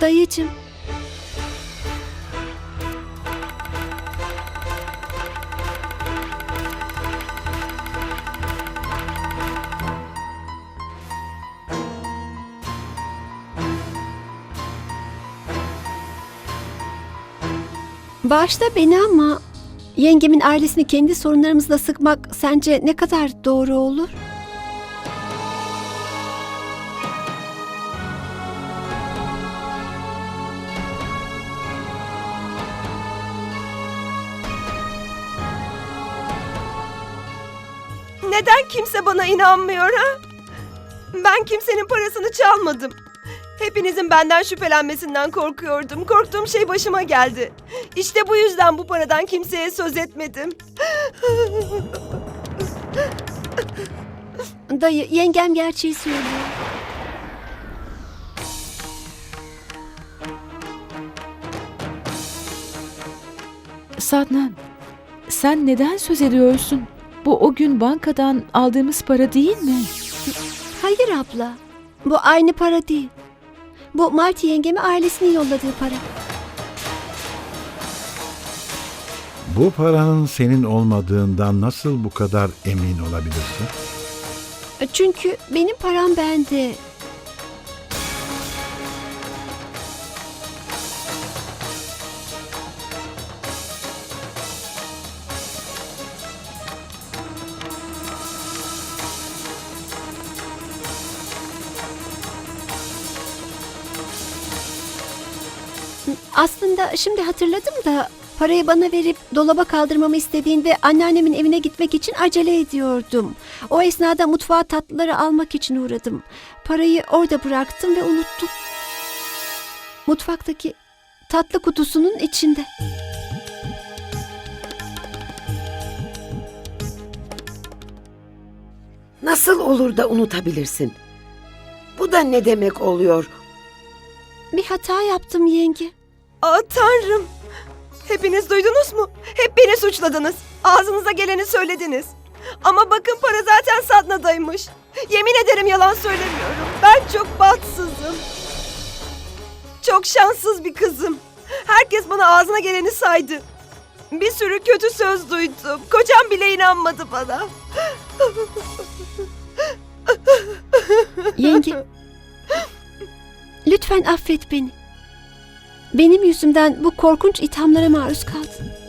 Dayıcım. Bağışla beni ama yengemin ailesini kendi sorunlarımızla sıkmak sence ne kadar doğru olur? Neden kimse bana inanmıyor ha? Ben kimsenin parasını çalmadım. Hepinizin benden şüphelenmesinden korkuyordum. Korktuğum şey başıma geldi. İşte bu yüzden bu paradan kimseye söz etmedim. Dayı, yengem gerçeği söylüyor. Sadnan, sen neden söz ediyorsun? Bu o gün bankadan aldığımız para değil mi? Hayır abla. Bu aynı para değil. Bu Marty yengeme ailesinin yolladığı para. Bu paranın senin olmadığından nasıl bu kadar emin olabilirsin? Çünkü benim param bende. Aslında şimdi hatırladım da parayı bana verip dolaba kaldırmamı istediğinde anneannemin evine gitmek için acele ediyordum. O esnada mutfağa tatlıları almak için uğradım. Parayı orada bıraktım ve unuttum. Mutfaktaki tatlı kutusunun içinde. Nasıl olur da unutabilirsin? Bu da ne demek oluyor? Bir hata yaptım yenge. Aa tanrım. Hepiniz duydunuz mu? Hep beni suçladınız. Ağzınıza geleni söylediniz. Ama bakın para zaten Sadna'daymış. Yemin ederim yalan söylemiyorum. Ben çok bahtsızım. Çok şanssız bir kızım. Herkes bana ağzına geleni saydı. Bir sürü kötü söz duydum. Kocam bile inanmadı bana. Yenge. Lütfen affet beni. Benim yüzümden bu korkunç ithamlara maruz kaldın.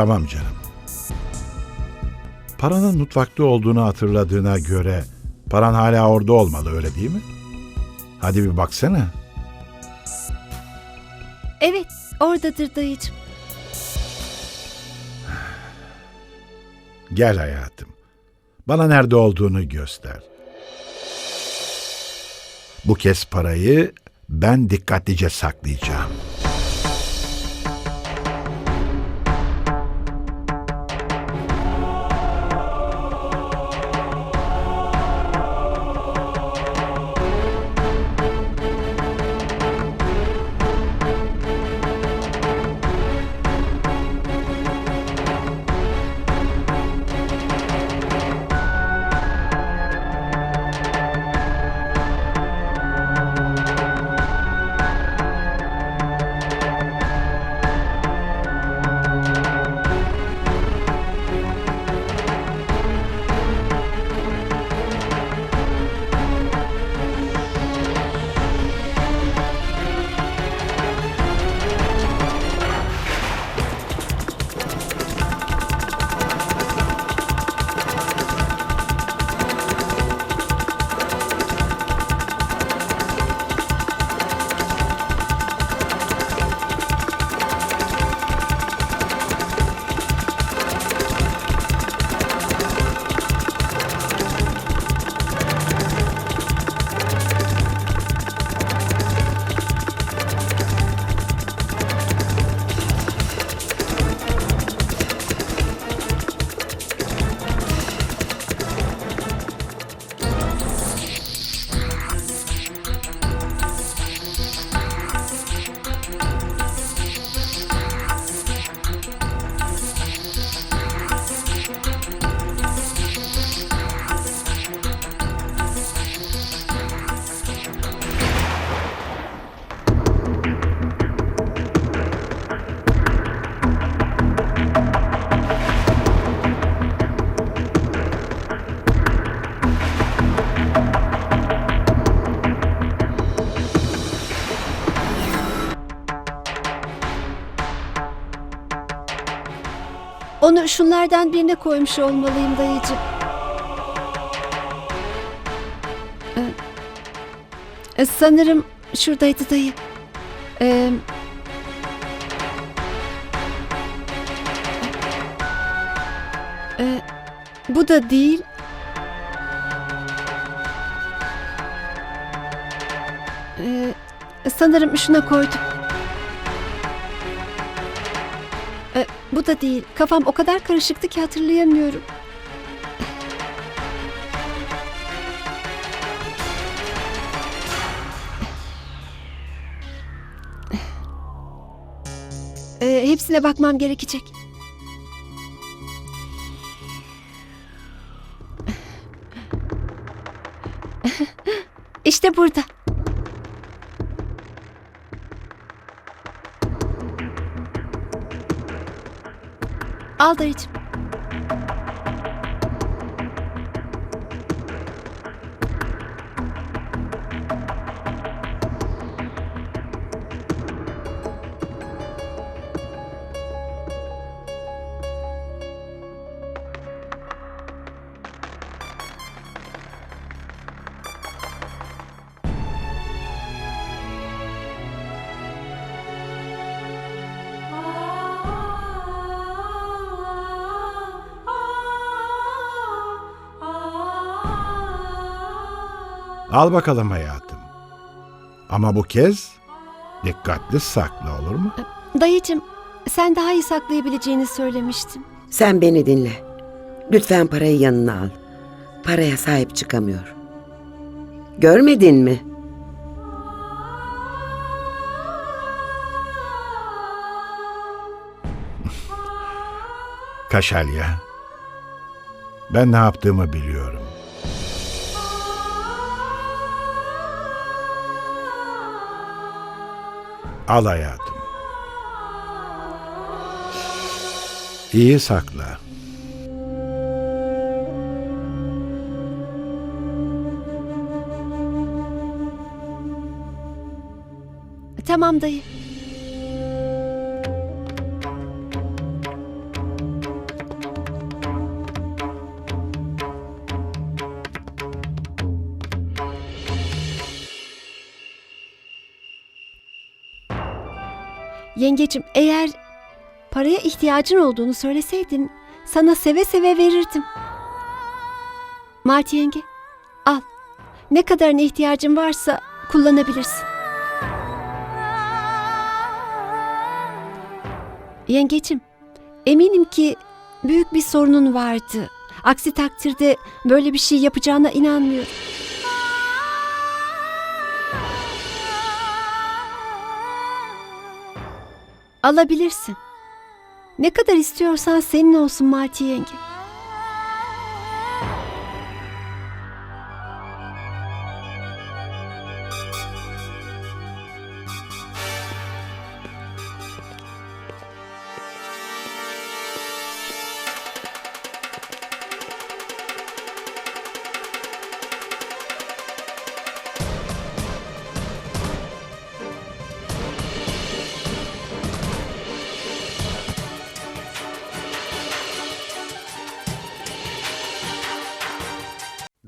Tamam canım. Paranın mutfakta olduğunu hatırladığına göre paran hala orada olmalı öyle değil mi? Hadi bir baksana. Evet, oradadır dayıcım. Gel hayatım. Bana nerede olduğunu göster. Bu kez parayı ben dikkatlice saklayacağım. Onu şunlardan birine koymuş olmalıyım dayıcığım. Ee, e, sanırım şuradaydı dayı. Ee, e, bu da değil. Ee, sanırım şuna koydum. Bu da değil. Kafam o kadar karışıktı ki hatırlayamıyorum. Ee, hepsine bakmam gerekecek. İşte burada. Al dayıcığım. Al bakalım hayatım. Ama bu kez dikkatli sakla olur mu? Dayıcığım, sen daha iyi saklayabileceğini söylemiştin. Sen beni dinle. Lütfen parayı yanına al. Paraya sahip çıkamıyor. Görmedin mi? Kaşalya. Ben ne yaptığımı biliyorum. Al hayatım. İyi sakla. Tamam dayı. Yengecim eğer paraya ihtiyacın olduğunu söyleseydin sana seve seve verirdim. Marti yenge al. Ne kadarına ihtiyacın varsa kullanabilirsin. Yengecim, eminim ki büyük bir sorunun vardı. Aksi takdirde böyle bir şey yapacağına inanmıyorum. Alabilirsin. Ne kadar istiyorsan senin olsun Marti yenge.